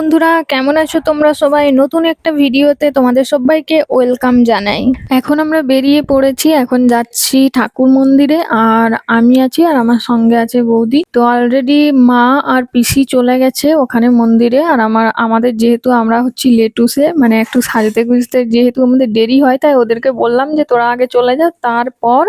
বন্ধুরা, কেমন আছো তোমরা সবাই? নতুন একটা ভিডিওতে তোমাদের সবাইকে ওয়েলকাম জানাই। এখন আমরা বেরিয়ে পড়েছি, এখন যাচ্ছি ঠাকুর মন্দিরে, আর আমি আছি আর আমার সঙ্গে আছে বৌদি। তো অলরেডি মা আর পিসি চলে গেছে ওখানে মন্দিরে, আর আমার, আমাদের যেহেতু আমরা হচ্ছি লেটুসে মানে একটু সাজতে গুজতে যেহেতু আমাদের দেরি হয়, তাই ওদেরকে বললাম যে তোরা আগে চলে যা, তারপর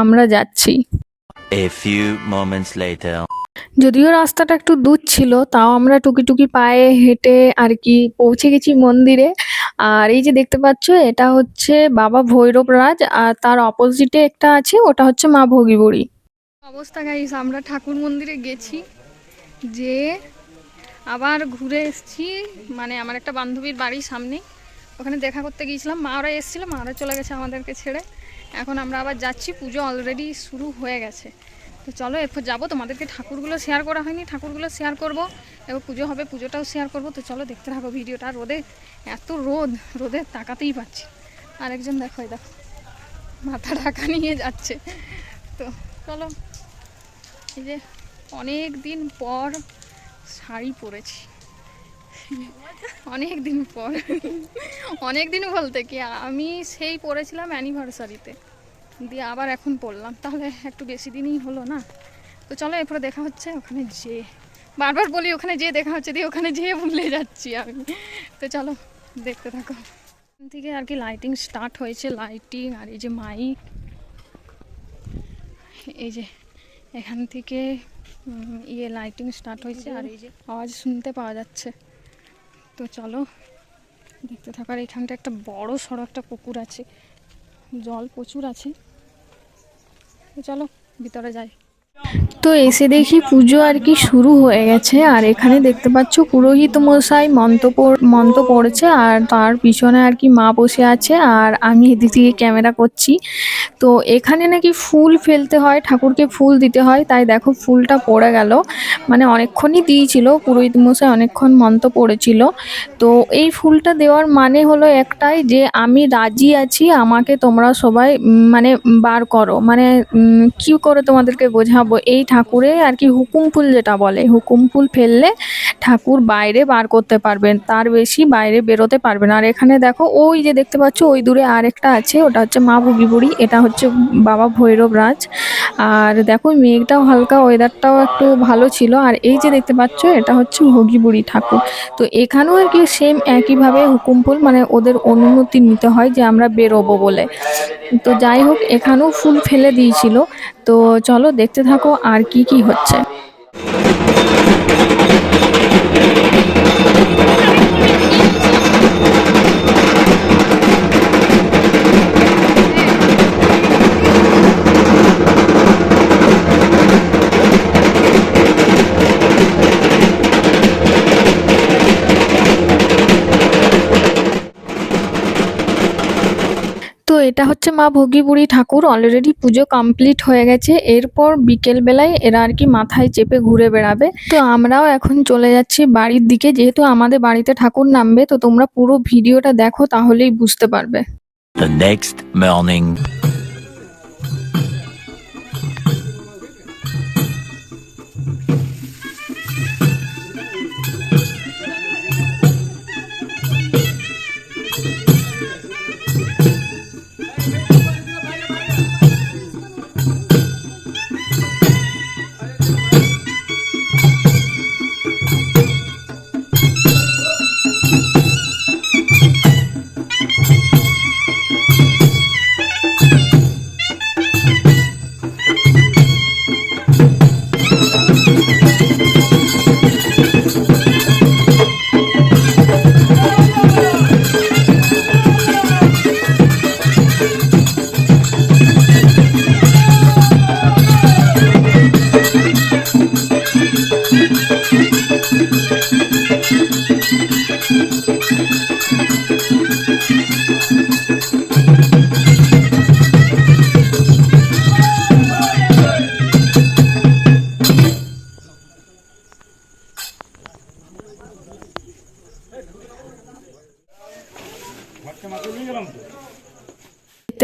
আমরা যাচ্ছি। A few moments later. যদিও রাস্তাটা একটু দূর ছিল, তাও আমরা টুকি টুকি পায়ে হেঁটে আর কি পৌঁছে গেছি মন্দিরে। আর এই যে দেখতে পাচ্ছ, এটা হচ্ছে বাবা ভৈরব রাজ আর তার অপোজিটে একটা আছে, ওটা হচ্ছে মা ভোগীবুড়ি। অবস্থা গাইস আমরা ঠাকুর মন্দিরে গেছি যে আবার ঘুরে এসছি মানে আমার একটা বান্ধবীর বাড়ির সামনে ওখানে দেখা করতে গিয়েছিলাম, মা ওরা এসেছিল মা ওরা চলে গেছে আমাদেরকে ছেড়ে। এখন আমরা আবার যাচ্ছি, পুজো অলরেডি শুরু হয়ে গেছে। তো চলো, এরপর যাব। তোমাদেরকে ঠাকুরগুলো শেয়ার করা হয়নি, ঠাকুরগুলো শেয়ার করব। এবার পুজো হবে, পুজোটাও শেয়ার করব। তো চলো, দেখতে থাকো ভিডিওটা। রোদে এত রোদ রোদে তাকাতেই পাচ্ছি। আরেকজন দেখো দেখো। মাথা ঢাকা নিয়ে যাচ্ছে। তো চলো, এই যে অনেক দিন পর শাড়ি পরেছি। অনেক দিন পর। অনেক দিন বলতে কি, আমি সেই পরেছিলাম অ্যানিভার্সারিতে দিয়ে আবার এখন পড়লাম। তাহলে একটু বেশি দিনই হলো না। তো চলো এরপরে দেখা হচ্ছে, ওখানে যে বারবার বলি ওখানে যে দেখা হচ্ছে, দিয়ে ওখানে যেয়ে ভুলে যাচ্ছি আমি। তো চলো, দেখতে থাকো। এখান থেকে আর কি লাইটিং স্টার্ট হয়েছে লাইটিং আর এই যে মাইক এই যে এখান থেকে ইয়ে লাইটিং স্টার্ট হয়েছে আর এই যে আওয়াজ শুনতে পাওয়া যাচ্ছে। তো চলো, দেখতে থাকার এখানটা একটা বড় সড়ো একটা পুকুর আছে। জল প্রচুর আছে। চলো ভিতরে যাই। তো এসে দেখি পুজো আর কি শুরু হয়ে গেছে, আর এখানে দেখতে পাচ্ছ পুরোহিত মশাই মন্ত্র মন্ত্র পড়েছে আর তার পিছনে আর কি মা বসে আছে, আর আমি এদিক থেকে ক্যামেরা করছি। তো এখানে নাকি ফুল ফেলতে হয়, ঠাকুরকে ফুল দিতে হয়, তাই দেখো ফুলটা পড়ে গেল। মানে অনেকক্ষণই দিয়েছিল, পুরোহিত মশাই অনেকক্ষণ মন্ত্র পড়েছিল তো এই ফুলটা দেওয়ার মানে হলো একটাই যে আমি রাজি আছি, আমাকে তোমরা সবাই মানে বার করো। মানে কি করে তোমাদেরকে বোঝাবো? এই ঠাকুরে আর কি হুকুম ফুল যেটা বলে, হুকুম ফুল ফেললে ঠাকুর বাইরে বার করতে পারবেন, তার বেশি বাইরে বেরোতে পারবেন। আর এখানে দেখো ওই যে দেখতে পাচ্ছ, ওই দূরে আরেকটা আছে, ওটা হচ্ছে মা বুগিবুড়ি এটা হচ্ছে বাবা ভৈরব রাজ। আর দেখো, মেঘটাও হালকা ওয়েদারটাও একটু ভালো ছিল। আর এই যে দেখতে পাচ্ছ, এটা হচ্ছে ভোগী বুড়ি ঠাকুর। তো এখানেও আর কি সেম একইভাবে হুকুম ফুল মানে ওদের অনুমতি নিতে হয় যে আমরা বেরোবো বলে। তো যাই হোক, এখানেও ফুল ফেলে দিয়েছিল। তো চলো দেখতে থাকো আর কি কি হচ্ছে। এটা হচ্ছে মা ভোগী বুড়ি ঠাকুর অলরেডি পুজো কমপ্লিট হয়ে গেছে। এরপর বিকেলবেলায় এরা আর কি মাথায় চেপে ঘুরে বেড়াবে। তো আমরাও এখন চলে যাচ্ছি বাড়ির দিকে, যেহেতু আমাদের বাড়িতে ঠাকুর নামবে, তো তোমরা পুরো ভিডিওটা দেখো, তাহলেই বুঝতে পারবে।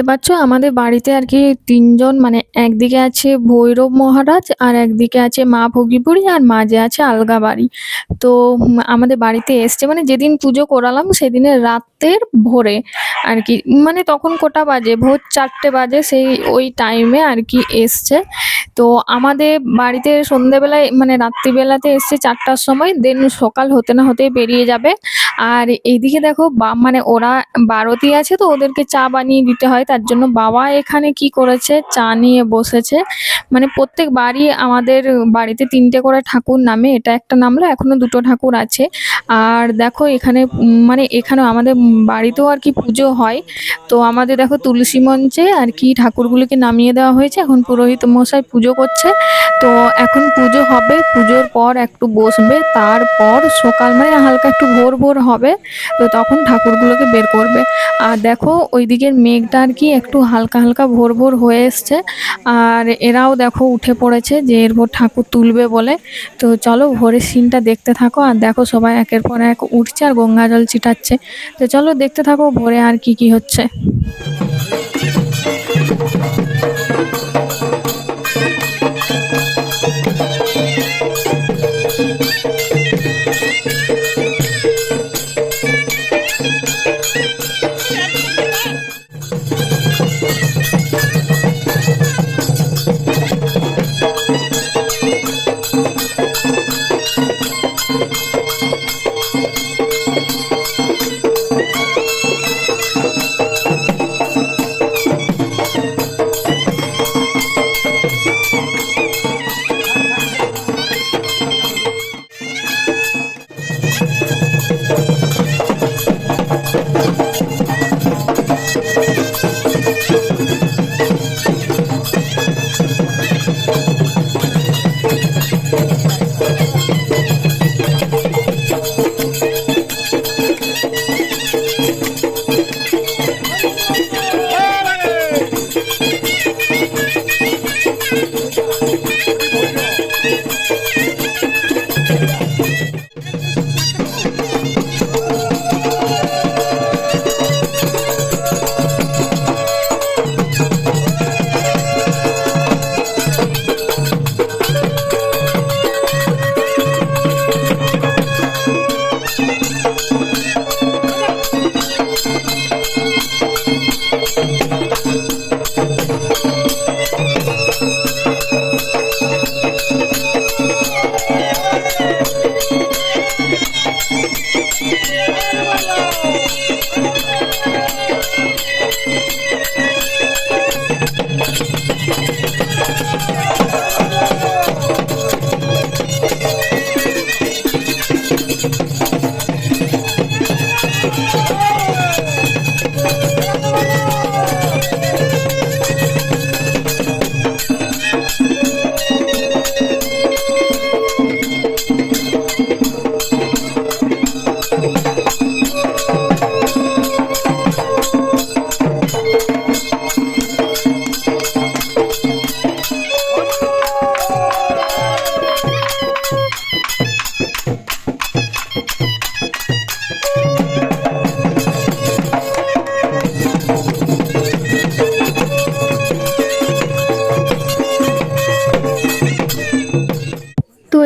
দেখতে পাচ্ছ, আমাদের বাড়িতে আর কি তিনজন মানে একদিকে আছে ভৈরব মহারাজ আর একদিকে আছে মা ভোগীপুরি আর মাঝে আছে আলগা বাড়ি। তো আমাদের বাড়িতে এসছে মানে যেদিন পুজো করালাম সেদিনের রাতের ভোরে আর কি মানে তখন কোটা বাজে? ভোর চারটে বাজে, সেই ওই টাইমে আর কি এসছে। তো আমাদের বাড়িতে সন্ধেবেলায় মানে রাত্রিবেলাতে এসছে চারটার সময় দেন সকাল হতে না হতেই বেরিয়ে যাবে। আর এইদিকে দেখো, বা- মানে ওরা বারতি আছে তো, ওদেরকে চা বানিয়ে দিতে হয়, তার জন্য বাবা এখানে কি করেছে? চা নিয়ে বসেছে। মানে প্রত্যেক বাড়ি আমাদের বাড়িতে তিনটে করে ঠাকুর নামে, এটা একটা নামলো, এখনও দুটো ঠাকুর আছে। আর দেখো এখানে মানে এখানে আমাদের বাড়িতেও আর কি পুজো হয়। তো আমাদের দেখো তুলসী মঞ্চে আর কি ঠাকুরগুলোকে নামিয়ে দেওয়া হয়েছে। এখন পুরোহিত মশাই পুজো করছে। তো এখন পুজো হবে। পুজোর পর একটু বসবে। তারপর সকাল মানে হালকা একটু ভোর ভোর হবে। তো তখন ঠাকুরগুলোকে বের করবে। আর দেখো ওই দিকের মেঘটা আর কি একটু হালকা হালকা ভোর ভোর হয়ে এসছে। আর এরাও দেখো উঠে পড়েছে যে এরপর ঠাকুর তুলবে বলে। তো চলো ভোরের সিনটা দেখতে থাকো। আর দেখো সবাই একের পর এক উঠছে আর গঙ্গা জল ছিটাচ্ছে। তো চলো দেখতে থাকো ভোরে আর কি কি হচ্ছে।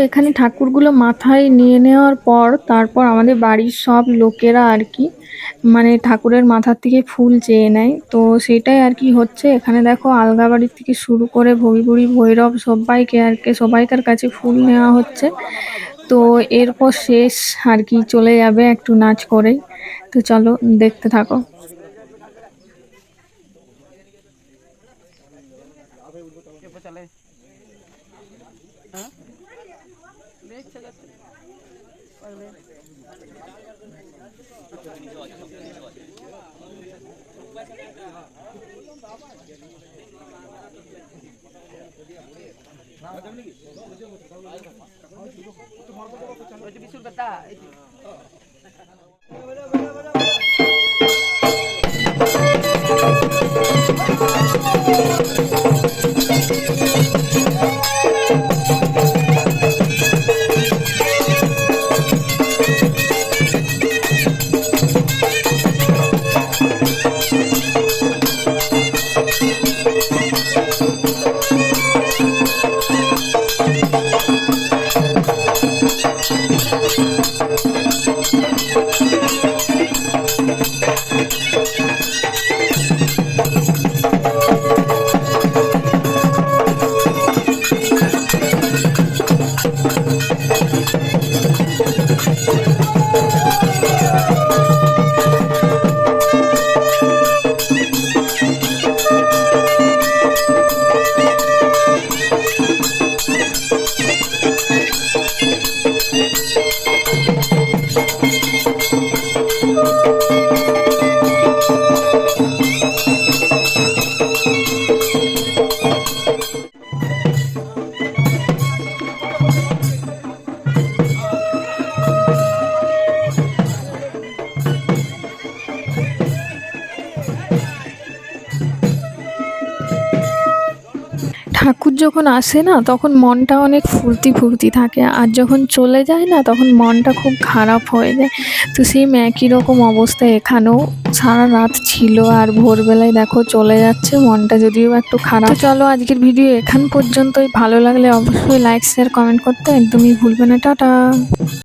এখানে ঠাকুরগুলো মাথায় নিয়ে নেওয়ার পর তারপর আমাদের বাড়ির সব লোকেরা আর কি মানে ঠাকুরের মাথার থেকে ফুল চেয়ে নেয়। তো সেটাই আর কি হচ্ছে। এখানে দেখো আলগা বাড়ির থেকে শুরু করে ভবিপুরি ভৈরব সবাইকে আর কি, সবাইকার কাছে ফুল নেওয়া হচ্ছে। তো এরপর শেষ আর কি চলে যাবে একটু নাচ করেই তো চলো দেখতে থাকো। Baju bisul betah. ঠাকুর যখন আসে না, তখন মনটা অনেক ফুর্তি ফুর্তি থাকে। আর যখন চলে যায় না, তখন মনটা খুব খারাপ হয়ে যায়। তো সেম একই রকম অবস্থা এখানেও। সারা রাত ছিল আর ভোরবেলায় দেখো চলে যাচ্ছে, মনটা যদিও একটু খারাপ। চলো আজকের ভিডিও এখান পর্যন্তই। ভালো লাগলে অবশ্যই লাইক শেয়ার কমেন্ট করতে একদমই ভুলবে না। টাটা!